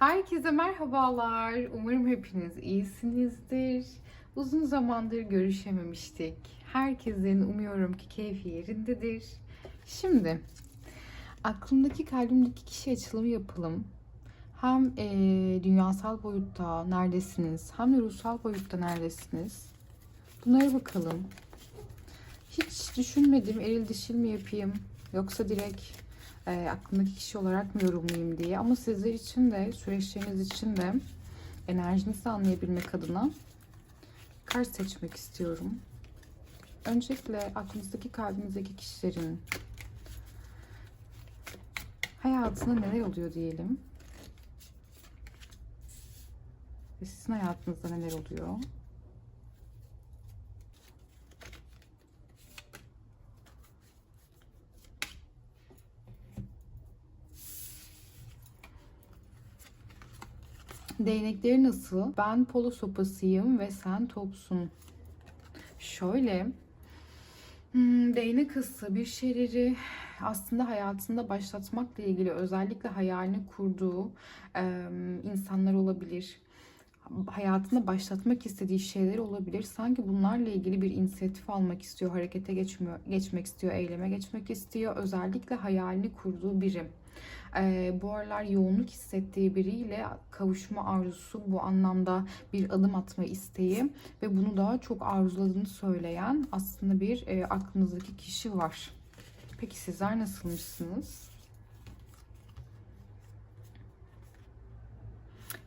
Herkese merhabalar. Umarım hepiniz iyisinizdir. Uzun zamandır görüşememiştik. Herkesin umuyorum ki keyfi yerindedir. Şimdi aklımdaki kalbimdeki kişi açılımı yapalım. Hem eee, dünyasal boyutta neredesiniz hem de ruhsal boyutta neredesiniz? Bunlara bakalım. Hiç düşünmedim eril dişil mi yapayım yoksa direkt e, aklımdaki kişi olarak mı yorumlayayım diye. Ama sizler için de süreçleriniz için de enerjinizi anlayabilmek adına kart seçmek istiyorum. Öncelikle aklınızdaki kalbinizdeki kişilerin hayatında neler oluyor diyelim. Ve sizin hayatınızda neler oluyor? Değnekleri nasıl? Ben polo sopasıyım ve sen topsun. Şöyle hmm, değnek ısı bir şeyleri aslında hayatında başlatmakla ilgili özellikle hayalini kurduğu e, insanlar olabilir. Hayatında başlatmak istediği şeyler olabilir. Sanki bunlarla ilgili bir inisiyatif almak istiyor, harekete geçmiyor, geçmek istiyor, eyleme geçmek istiyor. Özellikle hayalini kurduğu biri. Ee, bu aralar yoğunluk hissettiği biriyle kavuşma arzusu bu anlamda bir adım atma isteği ve bunu da çok arzuladığını söyleyen aslında bir e, aklınızdaki kişi var. Peki sizler nasılmışsınız?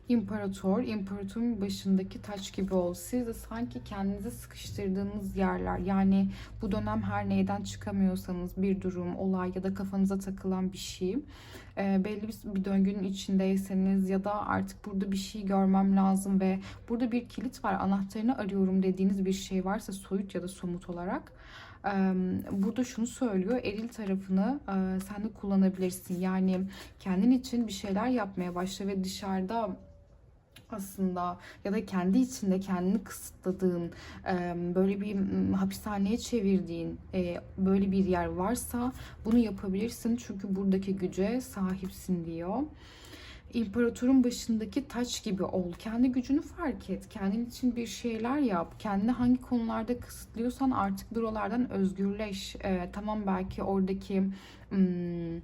İmparator, imparatorun başındaki taç gibi ol. Siz de sanki kendinizi sıkıştırdığınız yerler. Yani bu dönem her neyden çıkamıyorsanız bir durum, olay ya da kafanıza takılan bir şey. E, belli bir, bir döngünün içindeyseniz ya da artık burada bir şey görmem lazım ve burada bir kilit var, anahtarını arıyorum dediğiniz bir şey varsa soyut ya da somut olarak burada şunu söylüyor eril tarafını sen de kullanabilirsin yani kendin için bir şeyler yapmaya başla ve dışarıda aslında ya da kendi içinde kendini kısıtladığın böyle bir hapishaneye çevirdiğin böyle bir yer varsa bunu yapabilirsin çünkü buradaki güce sahipsin diyor. İmparatorun başındaki taç gibi ol. Kendi gücünü fark et. Kendin için bir şeyler yap. Kendini hangi konularda kısıtlıyorsan artık buralardan özgürleş. Ee, tamam belki oradaki hmm,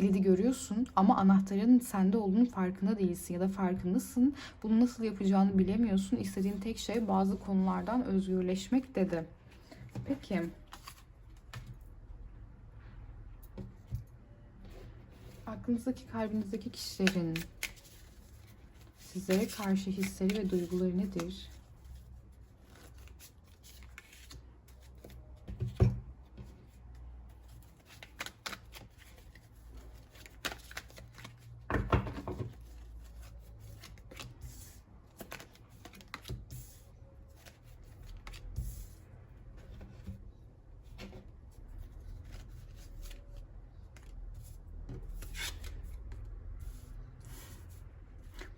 kilidi görüyorsun ama anahtarın sende olduğunu farkında değilsin ya da farkındasın. Bunu nasıl yapacağını bilemiyorsun. İstediğin tek şey bazı konulardan özgürleşmek dedi. Peki. Aklınızdaki, kalbinizdeki kişilerin sizlere karşı hisleri ve duyguları nedir?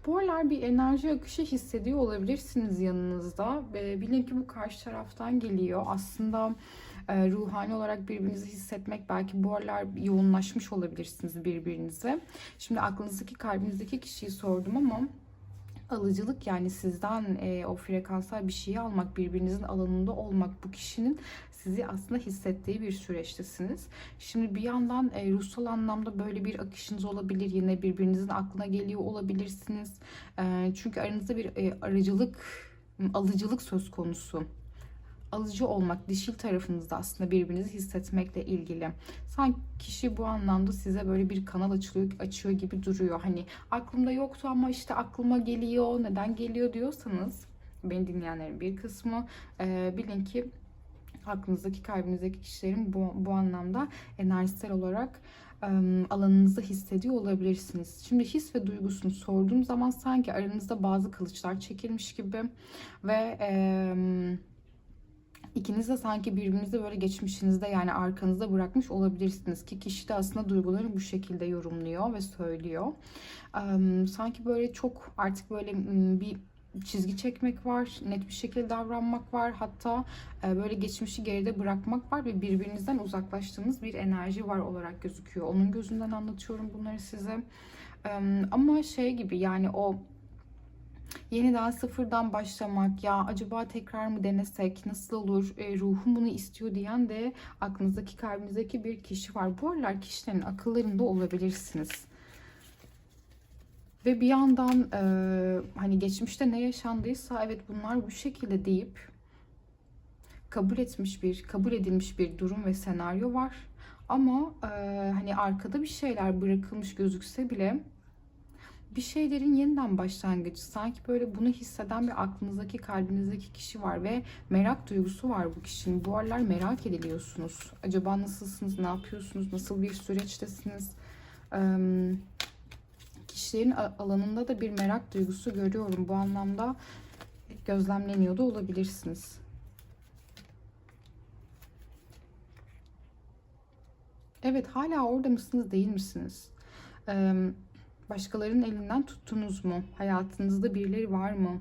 Bu aralar enerji akışı hissediyor olabilirsiniz yanınızda. Bilin ki bu karşı taraftan geliyor. Aslında e, ruhani olarak birbirinizi hissetmek belki bu aralar yoğunlaşmış olabilirsiniz birbirinize. Şimdi aklınızdaki kalbinizdeki kişiyi sordum ama alıcılık yani sizden e, o frekansal bir şeyi almak, birbirinizin alanında olmak bu kişinin sizi aslında hissettiği bir süreçtesiniz. Şimdi bir yandan e, ruhsal anlamda böyle bir akışınız olabilir. Yine birbirinizin aklına geliyor olabilirsiniz. E, çünkü aranızda bir e, aracılık, alıcılık söz konusu alıcı olmak, dişil tarafınızda aslında birbirinizi hissetmekle ilgili. Sanki kişi bu anlamda size böyle bir kanal açılıyor, açıyor gibi duruyor. Hani aklımda yoktu ama işte aklıma geliyor, neden geliyor diyorsanız beni dinleyenlerin bir kısmı e, bilin ki aklınızdaki, kalbinizdeki kişilerin bu, bu anlamda enerjisel olarak alanınızda hissediyor olabilirsiniz. Şimdi his ve duygusunu sorduğum zaman sanki aranızda bazı kılıçlar çekilmiş gibi ve e, İkiniz de sanki birbirinizi böyle geçmişinizde yani arkanızda bırakmış olabilirsiniz ki kişi de aslında duygularını bu şekilde yorumluyor ve söylüyor. Sanki böyle çok artık böyle bir çizgi çekmek var, net bir şekilde davranmak var. Hatta böyle geçmişi geride bırakmak var ve birbirinizden uzaklaştığınız bir enerji var olarak gözüküyor. Onun gözünden anlatıyorum bunları size. Ama şey gibi yani o yeniden sıfırdan başlamak ya acaba tekrar mı denesek nasıl olur e, ruhum bunu istiyor diyen de aklınızdaki kalbinizdeki bir kişi var. Bu aralar kişilerin akıllarında olabilirsiniz. Ve bir yandan e, hani geçmişte ne yaşandıysa evet bunlar bu şekilde deyip kabul etmiş bir, kabul edilmiş bir durum ve senaryo var. Ama e, hani arkada bir şeyler bırakılmış gözükse bile bir şeylerin yeniden başlangıcı. Sanki böyle bunu hisseden bir aklınızdaki, kalbinizdeki kişi var ve merak duygusu var bu kişinin. Bu aralar merak ediliyorsunuz. Acaba nasılsınız, ne yapıyorsunuz, nasıl bir süreçtesiniz? Ee, kişilerin alanında da bir merak duygusu görüyorum. Bu anlamda gözlemleniyor da olabilirsiniz. Evet, hala orada mısınız, değil misiniz? Ee, başkalarının elinden tuttunuz mu? Hayatınızda birileri var mı?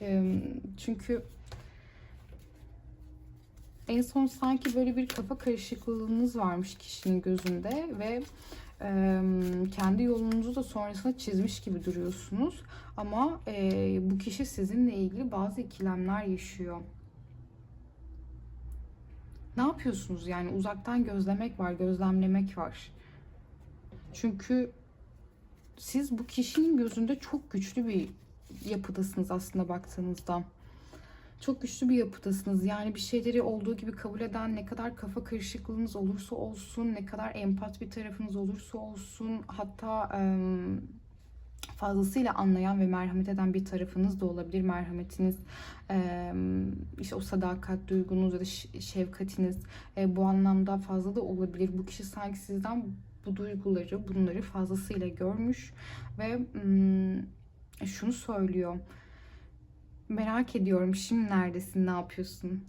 Ee, çünkü en son sanki böyle bir kafa karışıklığınız varmış kişinin gözünde ve e, kendi yolunuzu da sonrasında çizmiş gibi duruyorsunuz. Ama e, bu kişi sizinle ilgili bazı ikilemler yaşıyor. Ne yapıyorsunuz yani uzaktan gözlemek var, gözlemlemek var. Çünkü siz bu kişinin gözünde çok güçlü bir yapıdasınız aslında baktığınızda. Çok güçlü bir yapıdasınız. Yani bir şeyleri olduğu gibi kabul eden ne kadar kafa karışıklığınız olursa olsun, ne kadar empat bir tarafınız olursa olsun, hatta fazlasıyla anlayan ve merhamet eden bir tarafınız da olabilir. Merhametiniz, işte o sadakat duygunuz ya da şefkatiniz bu anlamda fazla da olabilir. Bu kişi sanki sizden bu duyguları, bunları fazlasıyla görmüş ve mm, şunu söylüyor. Merak ediyorum şimdi neredesin, ne yapıyorsun?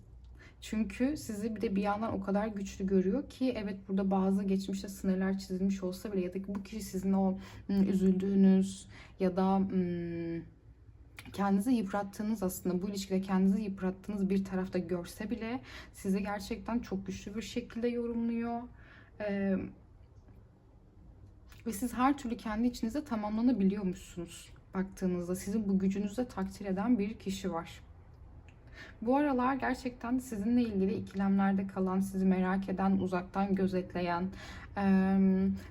Çünkü sizi bir de bir yandan o kadar güçlü görüyor ki evet burada bazı geçmişte sınırlar çizilmiş olsa bile ya da bu kişi sizin o mm, üzüldüğünüz ya da mm, kendinizi yıprattığınız aslında bu ilişkide kendinizi yıprattığınız bir tarafta görse bile sizi gerçekten çok güçlü bir şekilde yorumluyor. Ee, ve siz her türlü kendi içinizde tamamlanabiliyormuşsunuz baktığınızda. Sizin bu gücünüzü takdir eden bir kişi var. Bu aralar gerçekten sizinle ilgili ikilemlerde kalan, sizi merak eden, uzaktan gözetleyen, eee,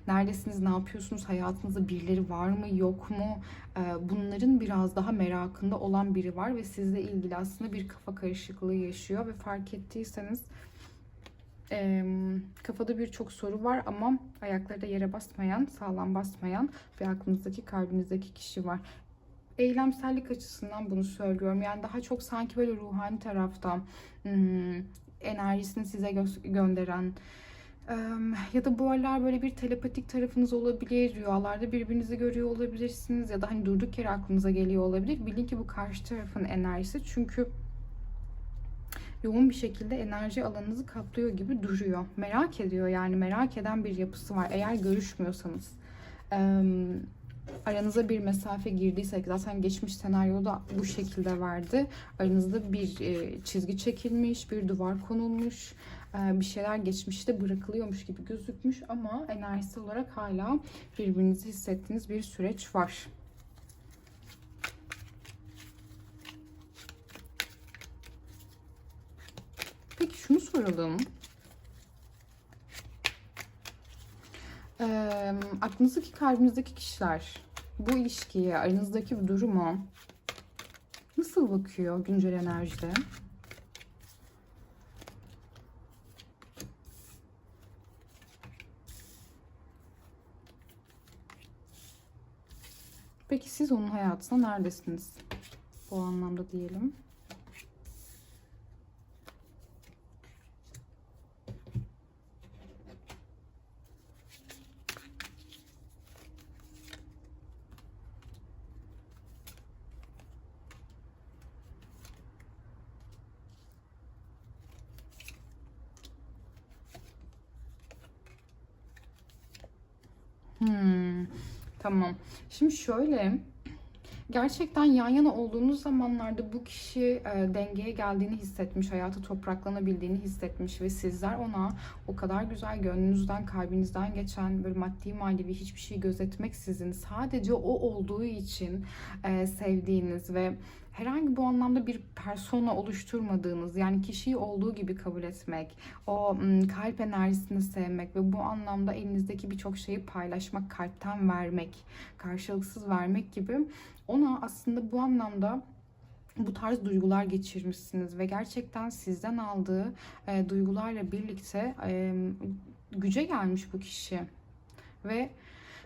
neredesiniz, ne yapıyorsunuz, hayatınızda birileri var mı, yok mu, eee, bunların biraz daha merakında olan biri var ve sizle ilgili aslında bir kafa karışıklığı yaşıyor ve fark ettiyseniz eee, kafada birçok soru var ama ayakları da yere basmayan, sağlam basmayan bir aklınızdaki, kalbinizdeki kişi var eylemsellik açısından bunu söylüyorum. Yani daha çok sanki böyle ruhani taraftan hmm, enerjisini size gö- gönderen ya da bu aralar böyle bir telepatik tarafınız olabilir. Rüyalarda birbirinizi görüyor olabilirsiniz ya da hani durduk yere aklınıza geliyor olabilir. Bilin ki bu karşı tarafın enerjisi. Çünkü yoğun bir şekilde enerji alanınızı kaplıyor gibi duruyor. Merak ediyor yani merak eden bir yapısı var. Eğer görüşmüyorsanız. Em, aranıza bir mesafe girdiyse zaten geçmiş senaryoda bu şekilde verdi. Aranızda bir e, çizgi çekilmiş, bir duvar konulmuş, e, bir şeyler geçmişte bırakılıyormuş gibi gözükmüş ama enerjisi olarak hala birbirinizi hissettiğiniz bir süreç var. Şunu soralım. Eee aklınızdaki kalbinizdeki kişiler bu ilişkiye, aranızdaki bu duruma nasıl bakıyor güncel enerjide? Peki siz onun hayatında neredesiniz? Bu anlamda diyelim. Hmm, tamam. Şimdi şöyle Gerçekten yan yana olduğunuz zamanlarda bu kişi e, dengeye geldiğini hissetmiş, hayatı topraklanabildiğini hissetmiş ve sizler ona o kadar güzel gönlünüzden, kalbinizden geçen böyle maddi manevi hiçbir şey gözetmeksizin sadece o olduğu için e, sevdiğiniz ve herhangi bu anlamda bir persona oluşturmadığınız yani kişiyi olduğu gibi kabul etmek, o kalp enerjisini sevmek ve bu anlamda elinizdeki birçok şeyi paylaşmak, kalpten vermek, karşılıksız vermek gibi ona aslında bu anlamda bu tarz duygular geçirmişsiniz ve gerçekten sizden aldığı e, duygularla birlikte e, güce gelmiş bu kişi. Ve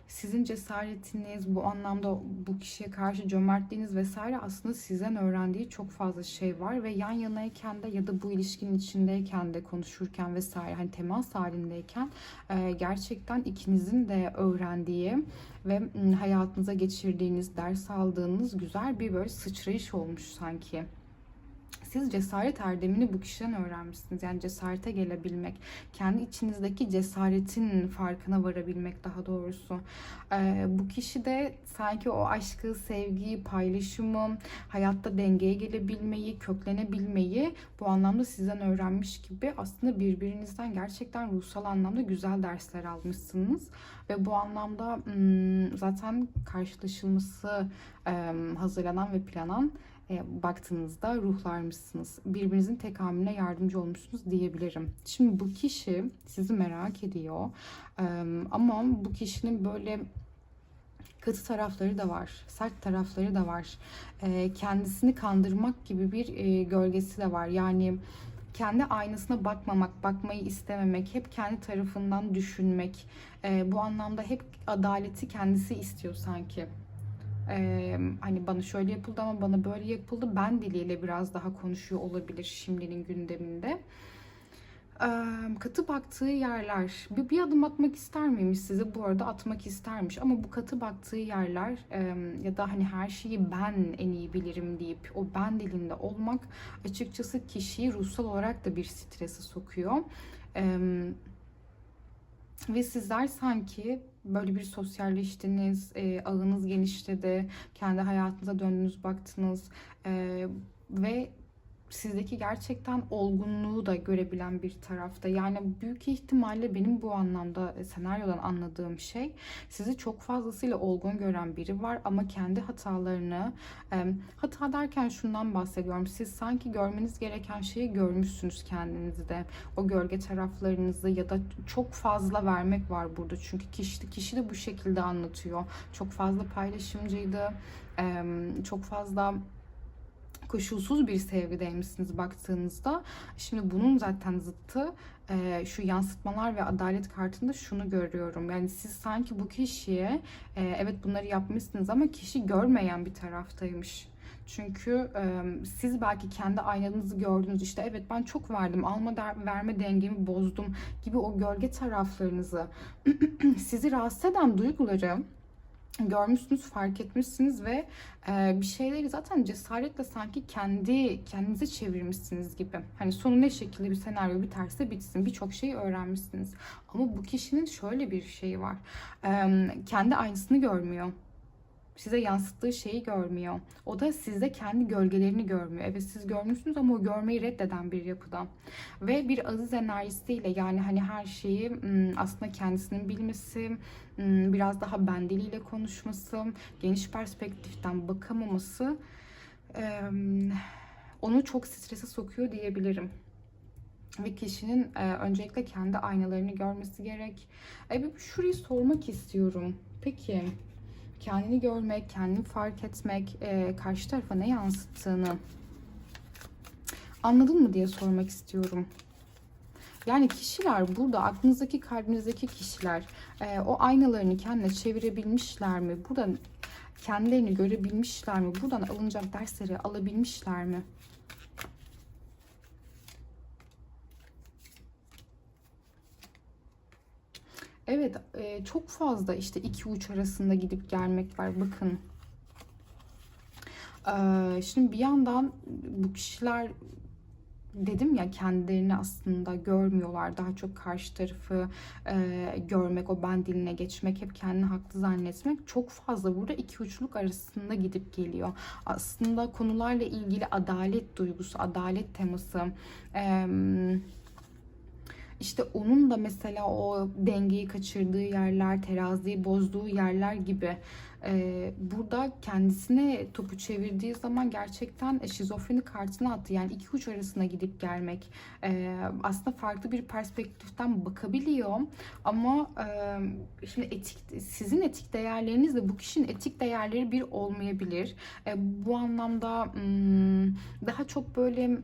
sizin cesaretiniz, bu anlamda bu kişiye karşı cömertliğiniz vesaire aslında sizden öğrendiği çok fazla şey var ve yan yanayken de ya da bu ilişkinin içindeyken de konuşurken vesaire hani temas halindeyken e, gerçekten ikinizin de öğrendiği ve m, hayatınıza geçirdiğiniz, ders aldığınız güzel bir böyle sıçrayış olmuş sanki. Siz cesaret erdemini bu kişiden öğrenmişsiniz. Yani cesarete gelebilmek, kendi içinizdeki cesaretin farkına varabilmek daha doğrusu. Ee, bu kişi de sanki o aşkı, sevgiyi, paylaşımı, hayatta dengeye gelebilmeyi, köklenebilmeyi bu anlamda sizden öğrenmiş gibi aslında birbirinizden gerçekten ruhsal anlamda güzel dersler almışsınız. Ve bu anlamda hmm, zaten karşılaşılması hazırlanan ve planan e, baktığınızda ruhlarmışsınız. Birbirinizin tekamülüne yardımcı olmuşsunuz diyebilirim. Şimdi bu kişi sizi merak ediyor. E, ama bu kişinin böyle katı tarafları da var, sert tarafları da var. E, kendisini kandırmak gibi bir e, gölgesi de var. Yani kendi aynasına bakmamak, bakmayı istememek, hep kendi tarafından düşünmek. E, bu anlamda hep adaleti kendisi istiyor sanki. Ee, hani bana şöyle yapıldı ama bana böyle yapıldı. Ben diliyle biraz daha konuşuyor olabilir şimdinin gündeminde. Ee, katı baktığı yerler bir, bir adım atmak ister miymiş size bu arada atmak istermiş ama bu katı baktığı yerler e, ya da hani her şeyi ben en iyi bilirim deyip o ben dilinde olmak açıkçası kişiyi ruhsal olarak da bir strese sokuyor. Ee, ve sizler sanki böyle bir sosyalleştiniz, e, ağınız genişledi, kendi hayatınıza döndünüz, baktınız e, ve sizdeki gerçekten olgunluğu da görebilen bir tarafta. Yani büyük ihtimalle benim bu anlamda e, senaryodan anladığım şey sizi çok fazlasıyla olgun gören biri var ama kendi hatalarını hata derken şundan bahsediyorum. Siz sanki görmeniz gereken şeyi görmüşsünüz kendinizde. O gölge taraflarınızı ya da çok fazla vermek var burada. Çünkü kişi, kişi de bu şekilde anlatıyor. Çok fazla paylaşımcıydı. Çok fazla koşulsuz bir sevgideymişsiniz baktığınızda. Şimdi bunun zaten zıttı e, şu yansıtmalar ve adalet kartında şunu görüyorum. Yani siz sanki bu kişiye e, evet bunları yapmışsınız ama kişi görmeyen bir taraftaymış. Çünkü e, siz belki kendi aynanızı gördünüz işte evet ben çok verdim alma der, verme dengemi bozdum gibi o gölge taraflarınızı sizi rahatsız eden duyguları görmüşsünüz, fark etmişsiniz ve e, bir şeyleri zaten cesaretle sanki kendi kendinize çevirmişsiniz gibi. Hani sonu ne şekilde bir senaryo biterse bitsin. Birçok şeyi öğrenmişsiniz. Ama bu kişinin şöyle bir şeyi var. E, kendi aynısını görmüyor size yansıttığı şeyi görmüyor. O da sizde kendi gölgelerini görmüyor. Evet siz görmüşsünüz ama o görmeyi reddeden bir yapıda. Ve bir aziz enerjisiyle yani hani her şeyi aslında kendisinin bilmesi, biraz daha ben diliyle konuşması, geniş perspektiften bakamaması onu çok strese sokuyor diyebilirim ve kişinin e, öncelikle kendi aynalarını görmesi gerek. E, şurayı sormak istiyorum. Peki kendini görmek, kendini fark etmek, e, karşı tarafa ne yansıttığını anladın mı diye sormak istiyorum. Yani kişiler burada aklınızdaki kalbinizdeki kişiler e, o aynalarını kendine çevirebilmişler mi? Buradan kendilerini görebilmişler mi? Buradan alınacak dersleri alabilmişler mi? Evet, e, çok fazla işte iki uç arasında gidip gelmek var. Bakın. E, şimdi bir yandan bu kişiler dedim ya kendilerini aslında görmüyorlar. Daha çok karşı tarafı e, görmek, o ben diline geçmek, hep kendini haklı zannetmek çok fazla burada iki uçluk arasında gidip geliyor. Aslında konularla ilgili adalet duygusu, adalet teması, e, işte onun da mesela o dengeyi kaçırdığı yerler, teraziyi bozduğu yerler gibi ee, burada kendisine topu çevirdiği zaman gerçekten şizofreni kartını attı. Yani iki uç arasına gidip gelmek. Ee, aslında farklı bir perspektiften bakabiliyor. Ama e, şimdi etik sizin etik değerlerinizle bu kişinin etik değerleri bir olmayabilir. E, bu anlamda hmm, daha çok böyle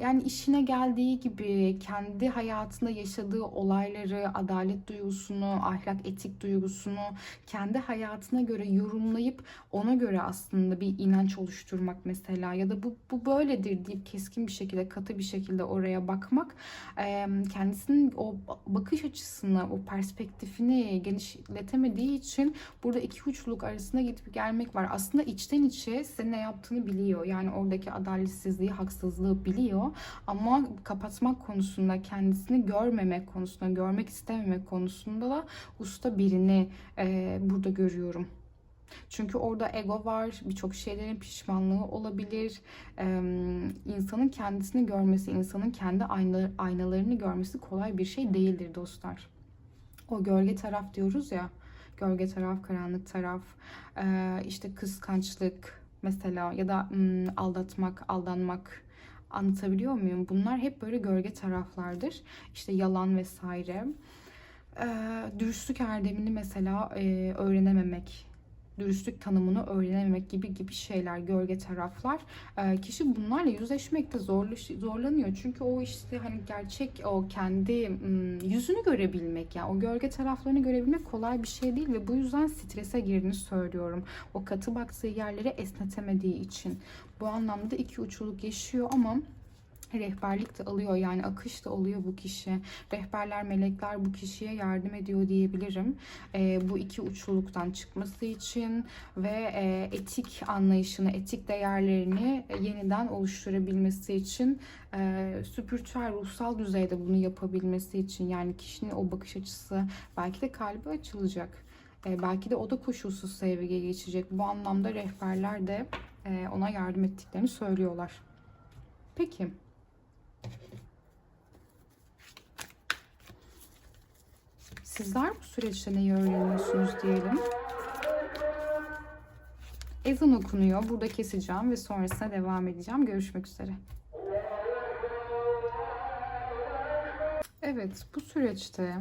yani işine geldiği gibi kendi hayatında yaşadığı olayları, adalet duygusunu, ahlak etik duygusunu kendi hayatına göre yorumlayıp ona göre aslında bir inanç oluşturmak mesela ya da bu, bu böyledir deyip keskin bir şekilde katı bir şekilde oraya bakmak kendisinin o bakış açısını o perspektifini genişletemediği için burada iki uçluluk arasında gidip gelmek var. Aslında içten içe size ne yaptığını biliyor. Yani oradaki adaletsizliği, haksızlığı biliyor. Ama kapatmak konusunda kendisini görmemek konusunda, görmek istememek konusunda da usta birini e, burada görüyorum. Çünkü orada ego var, birçok şeylerin pişmanlığı olabilir. Ee, insanın kendisini görmesi, insanın kendi ayna, aynalarını görmesi kolay bir şey değildir dostlar. O gölge taraf diyoruz ya, gölge taraf, karanlık taraf, ee, işte kıskançlık mesela ya da aldatmak, aldanmak anlatabiliyor muyum? Bunlar hep böyle gölge taraflardır. İşte yalan vesaire. Ee, dürüstlük erdemini mesela e, öğrenememek, dürüstlük tanımını öğrenememek gibi gibi şeyler, gölge taraflar. E, kişi bunlarla yüzleşmekte zorlaş, zorlanıyor. Çünkü o işte hani gerçek o kendi yüzünü görebilmek yani o gölge taraflarını görebilmek kolay bir şey değil ve bu yüzden strese girdiğini söylüyorum. O katı baktığı yerlere esnetemediği için. Bu anlamda iki uçluluk yaşıyor ama rehberlik de alıyor yani akış da oluyor bu kişi. Rehberler, melekler bu kişiye yardım ediyor diyebilirim. E, bu iki uçluluktan çıkması için ve e, etik anlayışını, etik değerlerini yeniden oluşturabilmesi için e, spiritüel, ruhsal düzeyde bunu yapabilmesi için yani kişinin o bakış açısı belki de kalbi açılacak. E, belki de o da koşulsuz sevgiye geçecek. Bu anlamda rehberler de e, ona yardım ettiklerini söylüyorlar. Peki. Sizler bu süreçte neyi öğreniyorsunuz diyelim. Ezan okunuyor. Burada keseceğim ve sonrasında devam edeceğim. Görüşmek üzere. Evet, bu süreçte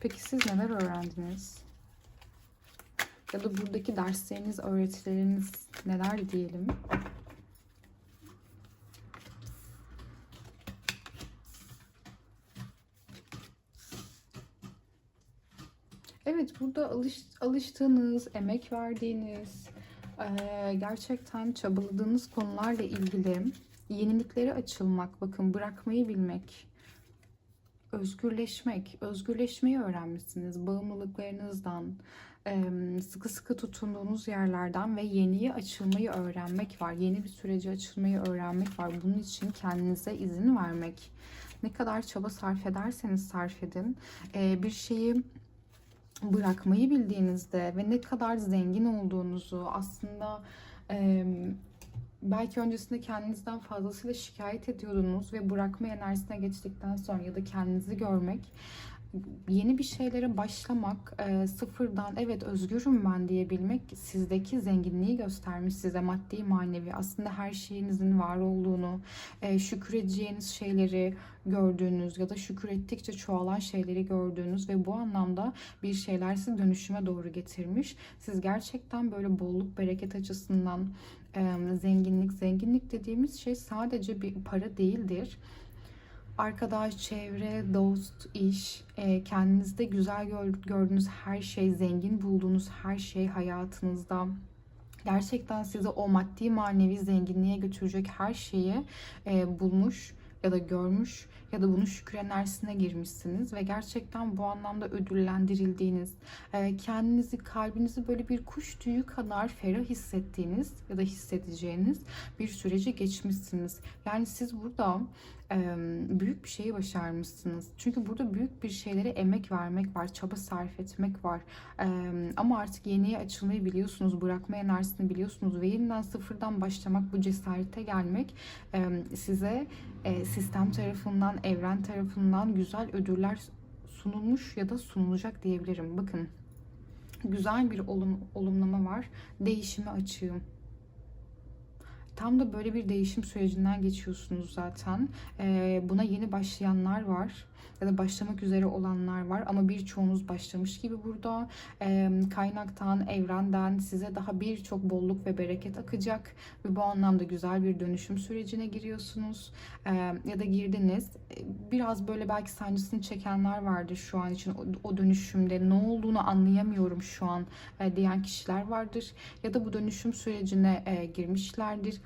peki siz neler öğrendiniz? Ya da buradaki dersleriniz, öğretileriniz neler diyelim? Evet burada alış, alıştığınız, emek verdiğiniz, gerçekten çabaladığınız konularla ilgili yeniliklere açılmak, bakın bırakmayı bilmek, özgürleşmek, özgürleşmeyi öğrenmişsiniz. Bağımlılıklarınızdan, sıkı sıkı tutunduğunuz yerlerden ve yeniye açılmayı öğrenmek var. Yeni bir sürece açılmayı öğrenmek var. Bunun için kendinize izin vermek. Ne kadar çaba sarf ederseniz sarf edin. Bir şeyi bırakmayı bildiğinizde ve ne kadar zengin olduğunuzu aslında e, belki öncesinde kendinizden fazlasıyla şikayet ediyordunuz ve bırakma enerjisine geçtikten sonra ya da kendinizi görmek yeni bir şeylere başlamak, e, sıfırdan evet özgürüm ben diyebilmek sizdeki zenginliği göstermiş size maddi manevi. Aslında her şeyinizin var olduğunu, e, şükredeceğiniz şeyleri gördüğünüz ya da şükür ettikçe çoğalan şeyleri gördüğünüz ve bu anlamda bir şeyler sizi dönüşüme doğru getirmiş. Siz gerçekten böyle bolluk bereket açısından e, zenginlik, zenginlik dediğimiz şey sadece bir para değildir arkadaş, çevre, dost, iş, e, kendinizde güzel gördüğünüz her şey, zengin bulduğunuz her şey hayatınızda. Gerçekten sizi o maddi manevi zenginliğe götürecek her şeyi e, bulmuş ya da görmüş ya da bunun şükür enerjisine girmişsiniz ve gerçekten bu anlamda ödüllendirildiğiniz, e, kendinizi, kalbinizi böyle bir kuş tüyü kadar ferah hissettiğiniz ya da hissedeceğiniz bir süreci geçmişsiniz. Yani siz burada e, büyük bir şeyi başarmışsınız. Çünkü burada büyük bir şeylere emek vermek var, çaba sarf etmek var. E, ama artık yeniye açılmayı biliyorsunuz, bırakma enerjisini biliyorsunuz ve yeniden sıfırdan başlamak, bu cesarete gelmek size sistem tarafından, evren tarafından güzel ödüller sunulmuş ya da sunulacak diyebilirim. Bakın güzel bir olum, olumlama var. Değişime açığım. Tam da böyle bir değişim sürecinden geçiyorsunuz zaten. Ee, buna yeni başlayanlar var ya da başlamak üzere olanlar var. Ama birçoğunuz başlamış gibi burada. Ee, kaynaktan, evrenden size daha birçok bolluk ve bereket akacak. Ve bu anlamda güzel bir dönüşüm sürecine giriyorsunuz. Ee, ya da girdiniz. Ee, Biraz böyle belki sancısını çekenler vardır şu an için. O, o dönüşümde ne olduğunu anlayamıyorum şu an e, diyen kişiler vardır. Ya da bu dönüşüm sürecine e, girmişlerdir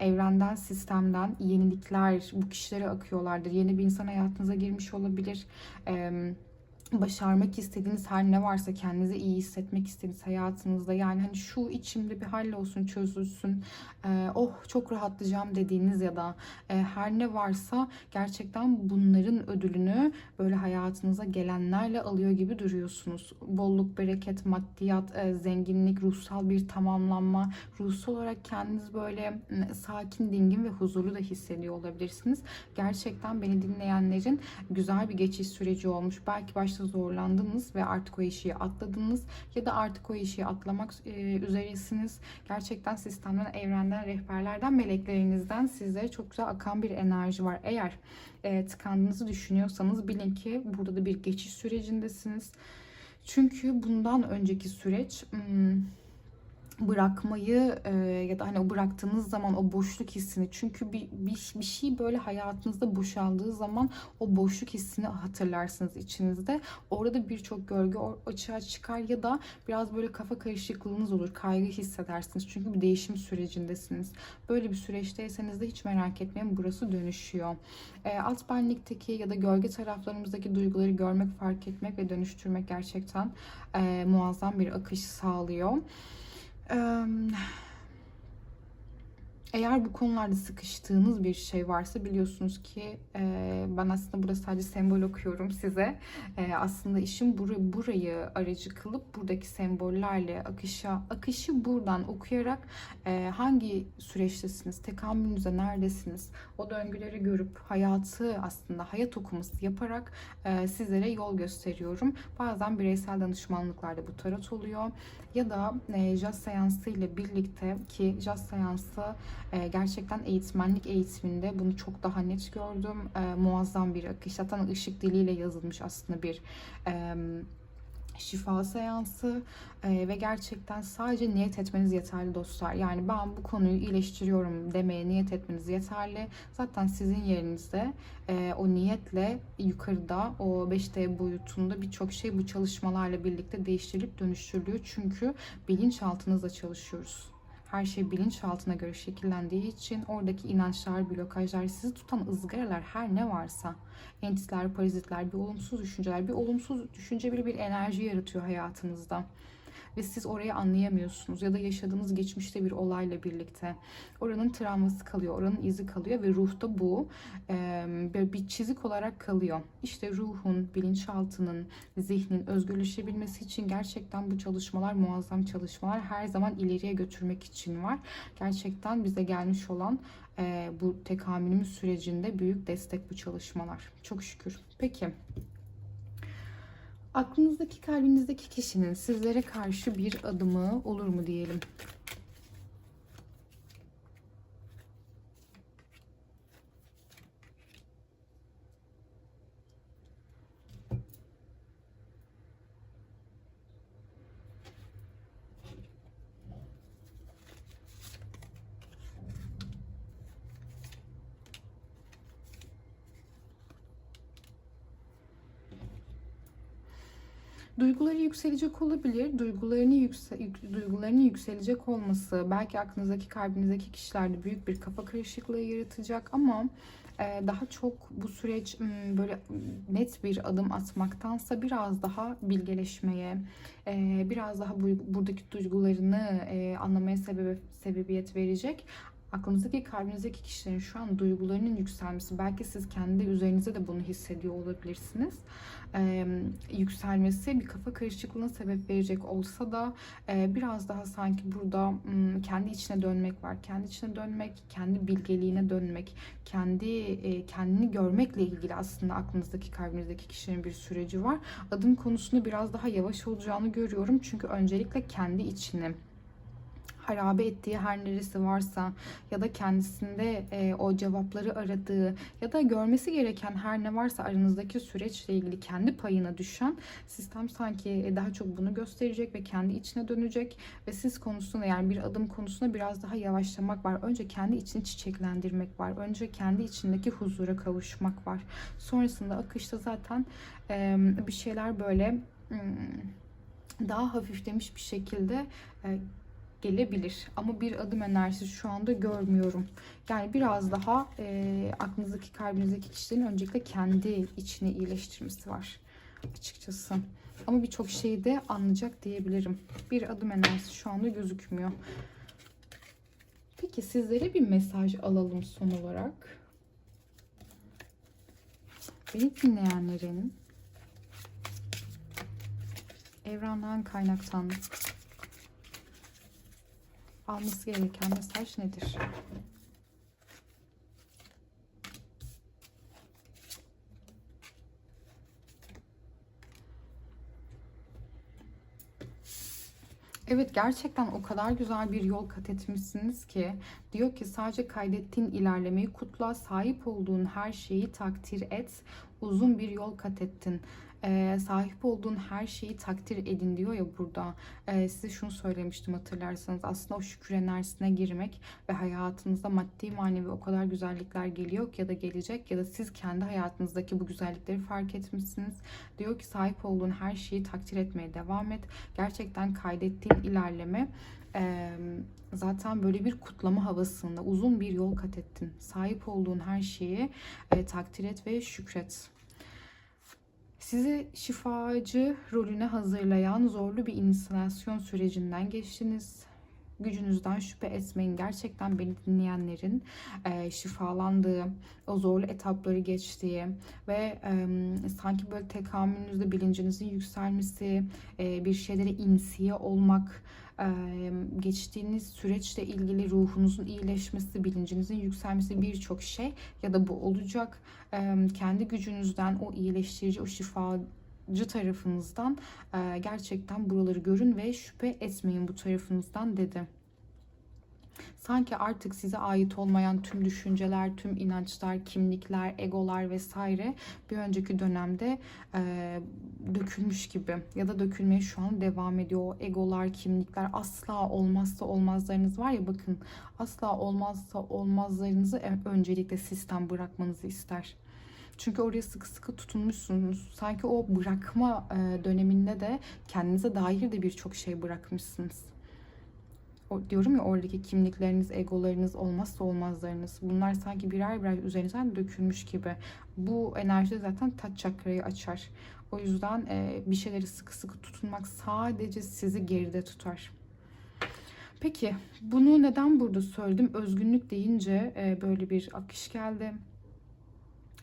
evrenden, sistemden yenilikler bu kişilere akıyorlardır. Yeni bir insan hayatınıza girmiş olabilir. E, başarmak istediğiniz her ne varsa kendinizi iyi hissetmek istediğiniz hayatınızda yani hani şu içimde bir hallolsun çözülsün e, oh çok rahatlayacağım dediğiniz ya da e, her ne varsa gerçekten bunların ödülünü böyle hayatınıza gelenlerle alıyor gibi duruyorsunuz. Bolluk, bereket, maddiyat, e, zenginlik, ruhsal bir tamamlanma, ruhsal olarak kendiniz böyle m, sakin, dingin ve huzurlu da hissediyor olabilirsiniz. Gerçekten beni dinleyenlerin güzel bir geçiş süreci olmuş. Belki başta zorlandınız ve artık o eşiği atladınız ya da artık o eşiği atlamak e, üzeresiniz. Gerçekten sistemden, evrenden, rehberlerden, meleklerinizden sizlere çok güzel akan bir enerji var. Eğer e, tıkandığınızı düşünüyorsanız bilin ki burada da bir geçiş sürecindesiniz. Çünkü bundan önceki süreç hmm, bırakmayı e, ya da hani o bıraktığınız zaman o boşluk hissini çünkü bir, bir, bir şey böyle hayatınızda boşaldığı zaman o boşluk hissini hatırlarsınız içinizde. Orada birçok or- açığa çıkar ya da biraz böyle kafa karışıklığınız olur. Kaygı hissedersiniz. Çünkü bir değişim sürecindesiniz. Böyle bir süreçteyseniz de hiç merak etmeyin burası dönüşüyor. E, alt benlikteki ya da gölge taraflarımızdaki duyguları görmek, fark etmek ve dönüştürmek gerçekten e, muazzam bir akış sağlıyor. Eğer bu konularda sıkıştığınız bir şey varsa biliyorsunuz ki e, ben aslında burada sadece sembol okuyorum size. E, aslında işim bur- burayı aracı kılıp buradaki sembollerle akışa akışı buradan okuyarak e, hangi süreçtesiniz, tekamülünüzde neredesiniz, o döngüleri görüp hayatı aslında hayat okuması yaparak e, sizlere yol gösteriyorum. Bazen bireysel danışmanlıklarda bu tarot oluyor ya da e, jazz seansı ile birlikte ki jazz seansı e, gerçekten eğitmenlik eğitiminde bunu çok daha net gördüm. E, muazzam bir akış. Zaten ışık diliyle yazılmış aslında bir e, şifa seansı e, ve gerçekten sadece niyet etmeniz yeterli dostlar. Yani ben bu konuyu iyileştiriyorum demeye niyet etmeniz yeterli. Zaten sizin yerinizde e, o niyetle yukarıda o 5D boyutunda birçok şey bu çalışmalarla birlikte değiştirilip dönüştürülüyor. Çünkü bilinçaltınızla çalışıyoruz her şey bilinçaltına göre şekillendiği için oradaki inançlar, blokajlar, sizi tutan ızgaralar her ne varsa entitler, parazitler, bir olumsuz düşünceler, bir olumsuz düşünce bile bir enerji yaratıyor hayatınızda. Ve siz orayı anlayamıyorsunuz ya da yaşadığınız geçmişte bir olayla birlikte oranın travması kalıyor, oranın izi kalıyor ve ruhta bu e, bir çizik olarak kalıyor. İşte ruhun, bilinçaltının, zihnin özgürleşebilmesi için gerçekten bu çalışmalar muazzam çalışmalar. Her zaman ileriye götürmek için var. Gerçekten bize gelmiş olan e, bu tekamülümüz sürecinde büyük destek bu çalışmalar. Çok şükür. Peki. Aklınızdaki, kalbinizdeki kişinin sizlere karşı bir adımı olur mu diyelim. Duyguları yükselecek olabilir. Duygularını yükse yük- duygularının yükselecek olması belki aklınızdaki kalbinizdeki kişilerde büyük bir kafa karışıklığı yaratacak ama e, daha çok bu süreç böyle net bir adım atmaktansa biraz daha bilgeleşmeye, e, biraz daha bu, buradaki duygularını e, anlamaya sebebiyet verecek. Aklınızdaki, kalbinizdeki kişilerin şu an duygularının yükselmesi, belki siz kendi üzerinize de bunu hissediyor olabilirsiniz. Ee, yükselmesi bir kafa karışıklığına sebep verecek olsa da e, biraz daha sanki burada kendi içine dönmek var. Kendi içine dönmek, kendi bilgeliğine dönmek, kendi e, kendini görmekle ilgili aslında aklınızdaki, kalbinizdeki kişinin bir süreci var. Adım konusunda biraz daha yavaş olacağını görüyorum. Çünkü öncelikle kendi içini harabe ettiği her neresi varsa ya da kendisinde e, o cevapları aradığı ya da görmesi gereken her ne varsa aranızdaki süreçle ilgili kendi payına düşen sistem sanki daha çok bunu gösterecek ve kendi içine dönecek ve siz konusunda yani bir adım konusunda biraz daha yavaşlamak var. Önce kendi içini çiçeklendirmek var. Önce kendi içindeki huzura kavuşmak var. Sonrasında akışta zaten e, bir şeyler böyle hmm, daha hafiflemiş bir şekilde e, gelebilir. Ama bir adım enerjisi şu anda görmüyorum. Yani biraz daha e, aklınızdaki, kalbinizdeki kişilerin öncelikle kendi içini iyileştirmesi var açıkçası. Ama birçok şeyi de anlayacak diyebilirim. Bir adım enerjisi şu anda gözükmüyor. Peki sizlere bir mesaj alalım son olarak. Beni dinleyenlerin evrenden kaynaktan alması gereken mesaj nedir? Evet gerçekten o kadar güzel bir yol kat etmişsiniz ki diyor ki sadece kaydettiğin ilerlemeyi kutla, sahip olduğun her şeyi takdir et, uzun bir yol kat ettin e, sahip olduğun her şeyi takdir edin diyor ya burada. E, size şunu söylemiştim hatırlarsanız. Aslında o şükür enerjisine girmek ve hayatınızda maddi manevi o kadar güzellikler geliyor ki ya da gelecek ya da siz kendi hayatınızdaki bu güzellikleri fark etmişsiniz. Diyor ki sahip olduğun her şeyi takdir etmeye devam et. Gerçekten kaydettiğin ilerleme e, zaten böyle bir kutlama havasında uzun bir yol kat ettin. Sahip olduğun her şeyi e, takdir et ve şükret. Sizi şifacı rolüne hazırlayan zorlu bir insülasyon sürecinden geçtiniz. Gücünüzden şüphe etmeyin. Gerçekten beni dinleyenlerin e, şifalandığı, o zorlu etapları geçtiği ve e, sanki böyle tekamülünüzde bilincinizin yükselmesi, e, bir şeylere insiye olmak, geçtiğiniz süreçle ilgili ruhunuzun iyileşmesi, bilincinizin yükselmesi birçok şey ya da bu olacak. Kendi gücünüzden o iyileştirici, o şifacı tarafınızdan gerçekten buraları görün ve şüphe etmeyin bu tarafınızdan dedi. Sanki artık size ait olmayan tüm düşünceler, tüm inançlar, kimlikler, egolar vesaire bir önceki dönemde e, dökülmüş gibi ya da dökülmeye şu an devam ediyor. O egolar, kimlikler asla olmazsa olmazlarınız var ya bakın asla olmazsa olmazlarınızı öncelikle sistem bırakmanızı ister. Çünkü oraya sıkı sıkı tutunmuşsunuz. Sanki o bırakma döneminde de kendinize dair de birçok şey bırakmışsınız diyorum ya oradaki kimlikleriniz, egolarınız, olmazsa olmazlarınız bunlar sanki birer birer üzerinizden dökülmüş gibi. Bu enerji zaten taç çakrayı açar. O yüzden e, bir şeyleri sıkı sıkı tutunmak sadece sizi geride tutar. Peki bunu neden burada söyledim? Özgünlük deyince e, böyle bir akış geldi.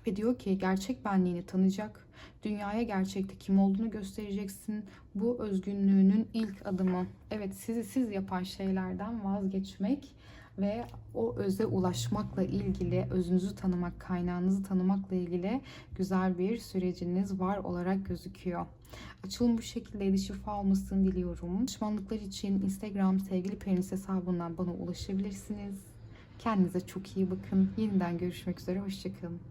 Ve diyor ki gerçek benliğini tanıyacak Dünyaya gerçekte kim olduğunu göstereceksin. Bu özgünlüğünün ilk adımı. Evet sizi siz yapan şeylerden vazgeçmek ve o öze ulaşmakla ilgili, özünüzü tanımak, kaynağınızı tanımakla ilgili güzel bir süreciniz var olarak gözüküyor. Açılım bu şekilde şifa olmasını diliyorum. Danışmanlıklar için Instagram sevgili Periniz hesabından bana ulaşabilirsiniz. Kendinize çok iyi bakın. Yeniden görüşmek üzere. Hoşçakalın.